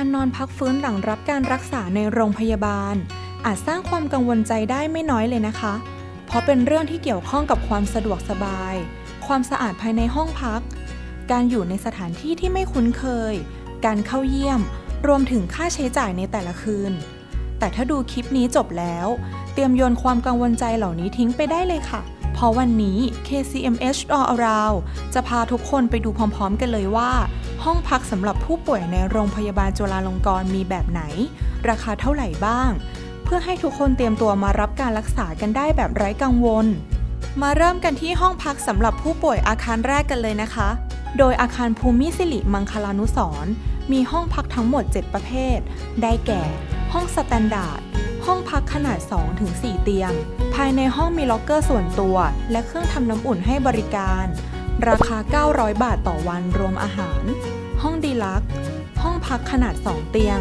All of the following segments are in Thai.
การนอนพักฟื้นหลังรับการรักษาในโรงพยาบาล อาจสร้างความกังวลใจได้ไม่น้อยเลยนะคะ เพราะเป็นเรื่องที่เกี่ยวข้องกับความสะดวกสบาย ความสะอาดภายในห้องพัก การอยู่ในสถานที่ที่ไม่คุ้นเคย การเข้าเยี่ยม รวมถึงค่าใช้จ่ายในแต่ละคืน แต่ถ้าดูคลิปนี้จบแล้ว เตรียมโยนความกังวลใจเหล่านี้ทิ้งไปได้เลยค่ะ เพราะวันนี้ KCMH All Around จะพาทุกคนไปดูพร้อมๆ กันเลยว่า ห้องพักสำหรับผู้ป่วยในโรงพยาบาลจุฬาลงกรณ์มีแบบไหน ราคาเท่าไหร่บ้าง เพื่อให้ทุกคนเตรียมตัวมารับการรักษากันได้แบบไร้กังวล มาเริ่มกันที่ห้องพักสำหรับผู้ป่วยอาคารแรกกันเลยนะคะ โดยอาคารภูมิสิริมังคลานุสร์มีห้องพักทั้งหมด 7 ประเภท ได้แก่ ห้องสแตนดาร์ด ห้องพักขนาด 2-4 เตียง ภายในห้องมีล็อกเกอร์ส่วนตัว และเครื่องทำน้ำอุ่นให้บริการ ราคา 900 บาทต่อวันรวมอาหาร ห้องดีลักห้องพักขนาด 2 เตียง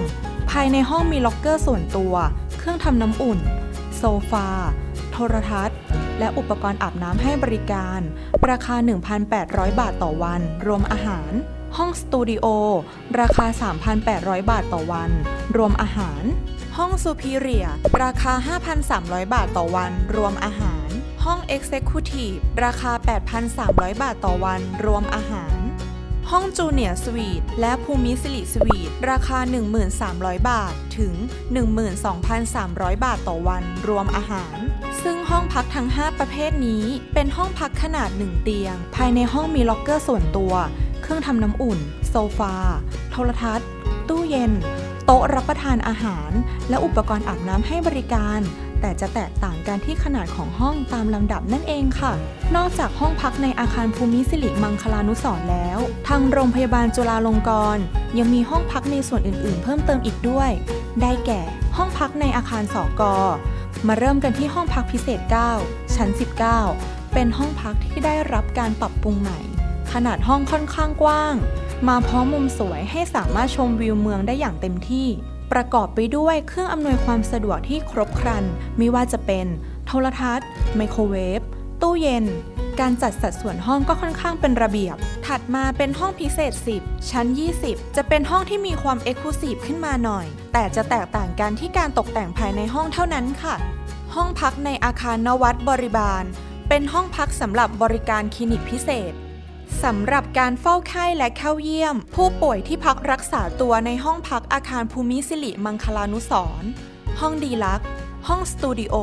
ภายในห้องมีล็อกเกอร์ส่วนตัว เครื่องทำน้ำอุ่น โซฟา โทรทัศน์ และอุปกรณ์อาบน้ำให้บริการ ราคา 1,800 บาทต่อวัน รวมอาหาร ห้องสตูดิโอราคา 3,800 บาทต่อวัน รวมอาหาร ห้องซูพีเรียราคา 5,300 บาทต่อวัน รวมอาหาร ห้อง Executive ราคา 8,300 บาทต่อวัน รวมอาหาร ห้องจูเนียร์สวีทและภูมิสิริสวีทราคา 1,300 บาทถึง 12,300 บาทต่อวัน รวมอาหารซึ่งห้องพักทั้ง 5 ประเภทนี้ เป็นห้องพักขนาด 1 เตียง ภายในห้องมีล็อกเกอร์ส่วนตัว เครื่องทำน้ำอุ่น โซฟา โทรทัศน์ ตู้เย็น โต๊ะรับประทานอาหาร และอุปกรณ์อาบน้ำให้บริการ แต่จะแตกต่างกันที่ขนาดของห้องตามลำดับนั่นเองค่ะ นอกจากห้องพักในอาคารภูมิสิริมังคลานุสรแล้ว ทางโรงพยาบาลจุฬาลงกรณ์ยังมีห้องพักในส่วนอื่น ๆ เพิ่มเติมอีกด้วย ได้แก่ห้องพักในอาคารสอกอมาเริ่มกันที่ห้องพักพิเศษ 9 ชั้น 19 เป็นห้องพักที่ได้รับการปรับปรุงใหม่ ขนาดห้องค่อนข้างกว้าง มาพร้อมมุมสวยให้สามารถชมวิวเมืองได้อย่างเต็มที่ ประกอบไปด้วยเครื่องอำนวยความสะดวกที่ครบครัน ไม่ว่าจะเป็น โทรทัศน์ ไมโครเวฟ ตู้เย็น การจัดสัดส่วนห้องก็ค่อนข้างเป็นระเบียบ ถัดมาเป็นห้องพิเศษ 10 ชั้น 20 จะเป็นห้องที่มีความเอกลูซีฟขึ้นมาหน่อย แต่จะแตกต่างกันที่การตกแต่งภายในห้องเท่านั้นค่ะ ห้องพักในอาคารนวัดบริบาลเป็นห้องพักสำหรับบริการคลินิกพิเศษ สำหรับการเฝ้าไข้และเข้าเยี่ยม ผู้ป่วยที่พักรักษาตัวในห้องพักอาคารภูมิสิริมังคลานุสรห้องดีลัก ห้องสตูดิโอ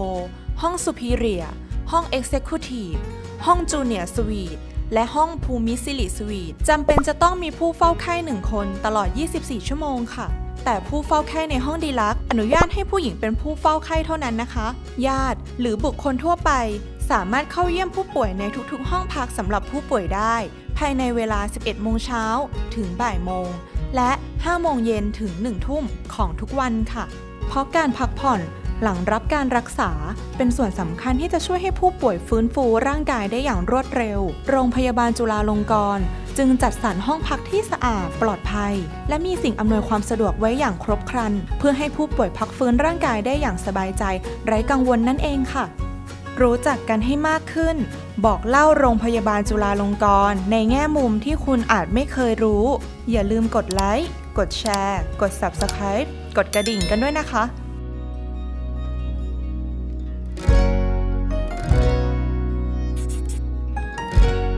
ห้องซูพีเรีย ห้องเอ็กเซคิวทีฟ ห้องจูเนียร์สวีท และห้องภูมิสิริสวีทจำเป็นจะต้องมีผู้เฝ้าไข้หนึ่งคนตลอด 24 ชั่วโมงค่ะ แต่ผู้เฝ้าไข้ในห้องดีลัก อนุญาตให้ผู้หญิงเป็นผู้เฝ้าไข้เท่านั้นนะคะ ญาติหรือบุคคลทั่วไป สามารถเข้าเยี่ยมผู้ป่วยในทุกๆ ห้องพักสำหรับผู้ป่วยได้ ภายในเวลา 11 โมงเช้าถึงบ่ายโมง และ 5 โมงเย็นถึง 1 ทุ่มของทุกวันค่ะ เพราะการพักผ่อนหลังรับการรักษาเป็นส่วนสำคัญที่จะช่วยให้ผู้ป่วยฟื้นฟูร่างกายได้อย่างรวดเร็ว โรงพยาบาลจุฬาลงกรณ์จึงจัดสรรห้องพักที่สะอาดปลอดภัย และมีสิ่งอำนวยความสะดวกไว้อย่างครบครัน เพื่อให้ผู้ป่วยพักฟื้นร่างกายได้อย่างสบายใจ ไร้กังวลนั่นเองค่ะ รู้จักกันให้มากขึ้น บอกเล่าโรงพยาบาลจุฬาลงกรณ์ในแง่มุมที่คุณอาจไม่เคยรู้ อย่าลืมกดไลค์ กดแชร์ กด Subscribe กดกระดิ่งกันด้วยนะคะ